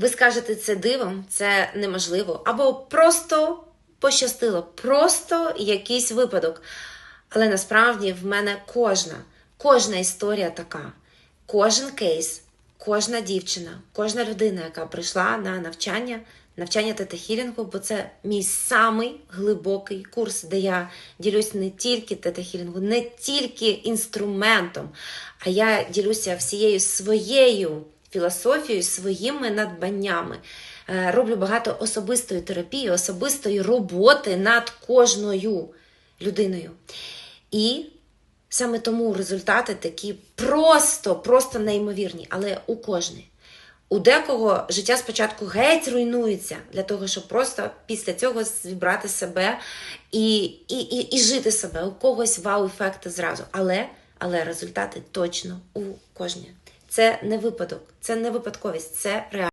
Ви скажете це дивом, це неможливо, або просто пощастило, просто якийсь випадок. Але насправді в мене кожна, кожна історія така, кожен кейс, кожна дівчина, кожна людина, яка прийшла на навчання, навчання тета-хілінгу, бо це мій самий глибокий курс, де я ділюсь не тільки тета-хілінгу, не тільки інструментом, а я ділюся всією своєю філософією, своїми надбаннями. Е, Роблю багато особистої терапії, особистої роботи над кожною людиною. І саме тому результати такі просто, просто неймовірні, але у кожної. У декого життя спочатку геть руйнується для того, щоб просто після цього зібрати себе і, і, і, і жити себе. У когось вау-ефекти зразу. Але, але результати точно у кожної. Це не випадок, це не випадковість, це реальність.